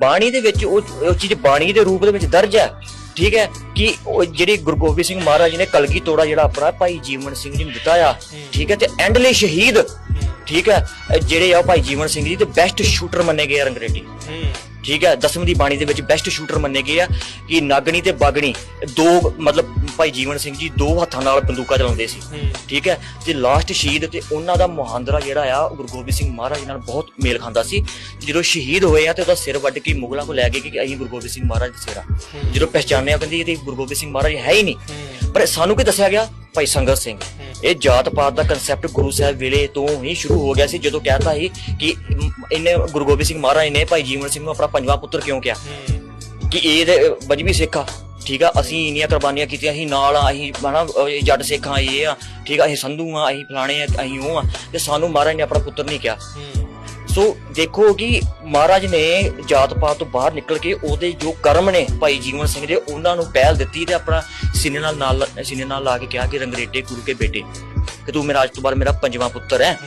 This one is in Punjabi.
ਬਾਣੀ ਦੇ ਵਿੱਚ ਉਹ ਉਹ ਚੀਜ਼ ਬਾਣੀ ਦੇ ਰੂਪ ਦੇ ਵਿੱਚ ਦਰਜ ਹੈ। ਠੀਕ ਹੈ? ਕਿ ਉਹ ਜਿਹੜੀ ਗੁਰੂ ਗੋਬਿੰਦ ਸਿੰਘ ਮਹਾਰਾਜ ਨੇ ਕਲਗੀ ਤੋੜਾ ਜਿਹੜਾ ਆਪਣਾ ਭਾਈ ਜੀਵਨ ਸਿੰਘ ਜੀ ਨੂੰ ਦਿੱਤਾ ਆ। ਠੀਕ ਹੈ? ਤੇ ਐਂਡਲੇ ਸ਼ਹੀਦ ਠੀਕ ਹੈ? ਜਿਹੜੇ ਆ ਭਾਈ ਜੀਵਨ ਸਿੰਘ ਜੀ ਤੇ ਬੈਸਟ ਸ਼ੂਟਰ ਮੰਨੇ ਗਏ ਆ ਰੰਗਰੇਟੀ ਠੀਕ ਹੈ? ਦਸਵੀਂ ਦੀ ਬਾਣੀ ਦੇ ਵਿੱਚ ਬੈਸਟ ਸ਼ੂਟਰ ਮੰਨੇ ਗਏ ਆ ਕਿ ਨਾਗਣੀ ਤੇ ਬਾਗਣੀ ਦੋ ਮਤਲਬ ਭਾਈ ਜੀਵਨ ਸਿੰਘ ਜੀ ਦੋ ਹੱਥਾਂ ਨਾਲ ਬੰਦੂਕਾਂ ਚਲਾਉਂਦੇ ਸੀ। ਠੀਕ ਹੈ? ਤੇ ਲਾਸਟ ਸ਼ਹੀਦ ਤੇ ਉਹਨਾਂ ਦਾ ਮੁਹਾਂਦਰਾ ਜਿਹੜਾ ਆ ਗੁਰੂ ਗੋਬਿੰਦ ਸਿੰਘ ਮਹਾਰਾਜ ਨਾਲ ਬਹੁਤ ਮੇਲ ਖਾਂਦਾ ਸੀ। ਜਦੋਂ ਸ਼ਹੀਦ ਹੋਏ ਆ ਤੇ ਉਹਦਾ ਸਿਰ ਵੱਢ ਕੇ ਮੁਗਲਾਂ ਕੋਲ ਲੈ ਗਏ ਕਿ ਅਸੀਂ ਗੁਰੂ ਗੋਬਿੰਦ ਸਿੰਘ ਮਹਾਰਾਜ ਦਾ ਸਿਰ ਆ। ਜਦੋਂ ਪਹਿਚਾਨਿਆ ਕਹਿੰਦੇ ਇਹ ਤੇ ਗੁਰੂ ਗੋਬਿੰਦ ਸਿੰਘ ਮਹਾਰਾਜ ਹੈ ਹੀ ਨਹੀਂ। ਪਰ ਸਾਨੂੰ ਕੀ ਦੱਸਿਆ ਗਿਆ? ਭਾਈ ਸੰਗਤ ਸਿੰਘ। ਇਹ ਜਾਤ ਪਾਤ ਦਾ ਕਨਸੈਪਟ ਗੁਰੂ ਸਾਹਿਬ ਵੇਲੇ ਤੋਂ ਹੀ ਸ਼ੁਰੂ ਹੋ ਗਿਆ ਸੀ ਜਦੋਂ ਕਹਿਤਾ ਸੀ ਕਿ ਇਹਨੇ ਗੁਰੂ ਗੋਬਿੰਦ ਸਿੰਘ ਮਹਾਰਾਜ ਨੇ ਭਾਈ ਜੀਵਨ ਸਿੰਘ ਨੂੰ ਆਪਣਾ ਪੰਜਵਾਂ ਪੁੱਤਰ ਕਿਉਂ ਕਿਹਾ? ਕਿ ਇਹ ਬਜਵੀ ਸਿੱਖ ਆ ਠੀਕ ਆ ਅਸੀਂ ਇੰਨੀਆਂ ਕੁਰਬਾਨੀਆਂ ਕੀਤੀਆਂ ਅਸੀਂ ਨਾਲ ਆ ਅਸੀਂ ਹਨਾ ਜੱਟ ਸਿੱਖ ਇਹ ਆ ਠੀਕ ਆ ਅਸੀਂ ਸੰਧੂ ਆ ਅਸੀਂ ਫਲਾਣੇ ਆ ਅਸੀਂ ਉਹ ਆ ਤੇ ਸਾਨੂੰ ਮਹਾਰਾਜ ਨੇ ਆਪਣਾ ਪੁੱਤਰ ਨਹੀਂ ਕਿਹਾ। ਸੋ ਦੇਖੋ ਕਿ ਮਹਾਰਾਜ ਨੇ ਜਾਤ ਪਾਤ ਤੋਂ ਬਾਹਰ ਨਿਕਲ ਕੇ ਉਹਦੇ ਜੋ ਕਰਮ ਨੇ ਭਾਈ ਜੀਵਨ ਸਿੰਘ ਦੇ, ਉਹਨਾਂ ਨੂੰ ਪਹਿਲ ਦਿੱਤੀ ਤੇ ਆਪਣਾ ਸੀਨੇ ਨਾਲ ਨਾਲ, ਸੀਨੇ ਨਾਲ ਲਾ ਕੇ ਕਿਹਾ ਕਿ ਰੰਗਰੇਟੇ ਗੁਰੂ ਕੇ ਬੇਟੇ, ਕਿ ਤੂੰ ਮੇਰਾ ਅੱਜ ਤੋਂ ਬਾਅਦ ਮੇਰਾ ਪੰਜਵਾਂ ਪੁੱਤਰ ਹੈ।